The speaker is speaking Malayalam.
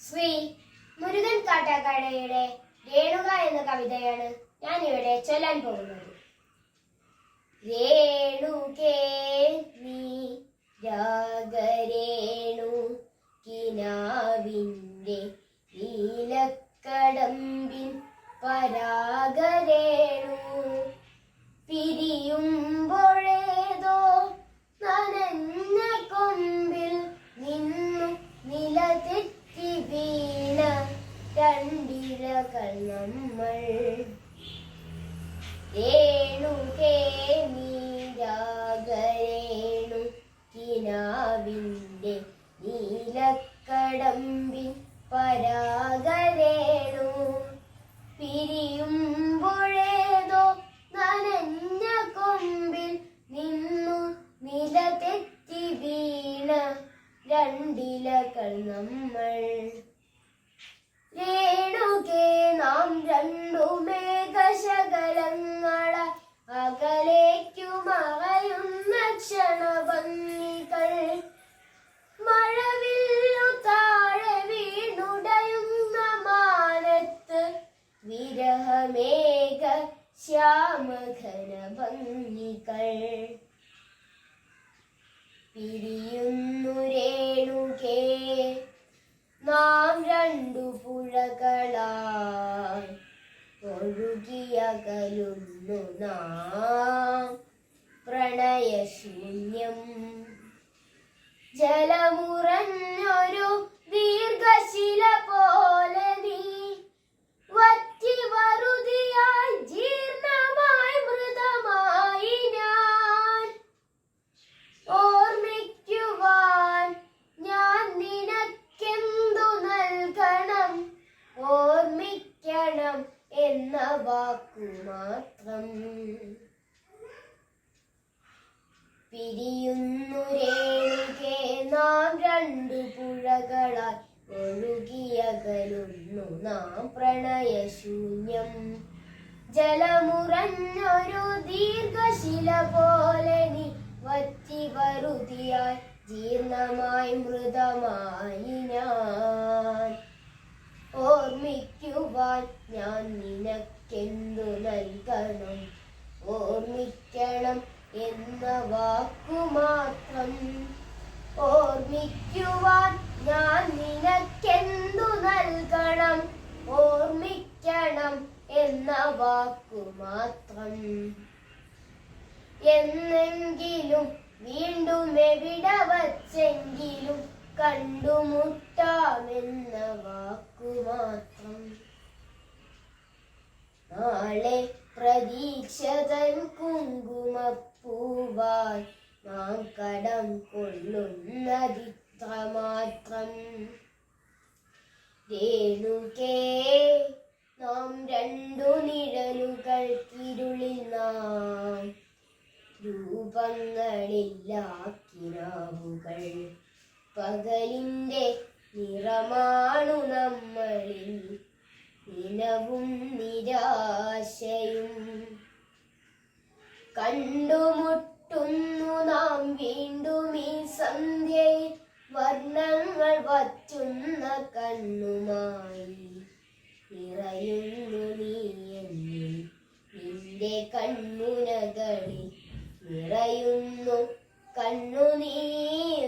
ശ്രീ മുരുകൻ കാട്ടാക്കടയുടെ രേണുക എന്ന കവിതയാണ് ഞാൻ ഇവിടെ ചൊല്ലാൻ പോകുന്നത്. രേണുകേ നീ രാഗരേണു കിനാവിന്റെ നീലക്കടമ്പിൻ പരാഗരേണു പിരിയുമ്പോഴേതോ നീലക്കടമ്പിൻ പരാഗരേണു. പിരിയുമ്പോഴേതോ നനഞ്ഞ കൊമ്പിൽ നിന്നു നിലതെറ്റി വീണ രണ്ടിലകൾ നമ്മൾ വിരഹമേഘ ശ്യാമഘന ഭംഗികൾ പിരിയുന്നു രേണുകേ നാം രണ്ടു പുഴകളായി ഒഴുകിയകലുന്നു നാം. പ്രണയശൂന്യം ജലമുറഞ്ഞൊരു ദീർഘശില പോലെ നീ വറ്റി വറുതിയായി ജീർണമായി മൃതമായി ഞാൻ ഓർമ്മിക്കുവാൻ ഞാൻ നിനക്കെന്തു നൽകണം ഓർമ്മിക്കണം എന്ന വാക്കു മാത്രം പിരിയുന്നു രേണുകേ നാം രണ്ടു പുഴകളായി ഒഴുകിയകലുന്നു. നാം പ്രണയശൂന്യം. ജലമുറഞ്ഞൊരു ദീർഘശില പോലെ നീ വറ്റി വറുതിയായി ജീർണമായി മൃതമായി ഞാൻ. ഓർമ്മിക്കുവാൻ ഞാൻ നിനക്കെന്തു നൽകണം? ഓർമ്മിക്കണം എന്ന വാക്കു മാത്രം. ഓർമ്മിക്കുവാൻ ഞാൻ നിനക്കെന്തു നൽകണം? ഓർമ്മിക്കണം എന്ന വാക്കു മാത്രം. എന്നെങ്കിലും വീണ്ടും എവിടെ വച്ചെങ്കിലും കണ്ടുമുട്ടാമെന്ന വാക്കു മാത്രം. നാളെ പ്രതീക്ഷതൻ കുങ്കുമപ്പൂവായി നാം കടം കൊള്ളുന്നതിത്ര മാത്രം. നാം രണ്ടു നിഴലുകൾക്കിരുളിൽ നാം രൂപങ്ങളില്ലാക്കിനാവുകൾ പകലിന്റെ നിറമാണു നമ്മളിൽ. നിലവും നിരാശയും കണ്ടുമുട്ടുന്നു നാം. വീണ്ടും ഈ സന്ധ്യയിൽ വർണങ്ങൾ വറ്റുന്ന കണ്ണുമായി നിറയുന്നു നീ എന്നിൽ. നിന്റെ കണ്ണുനകളിൽ നിറയുന്നു കണ്ണുനീർ.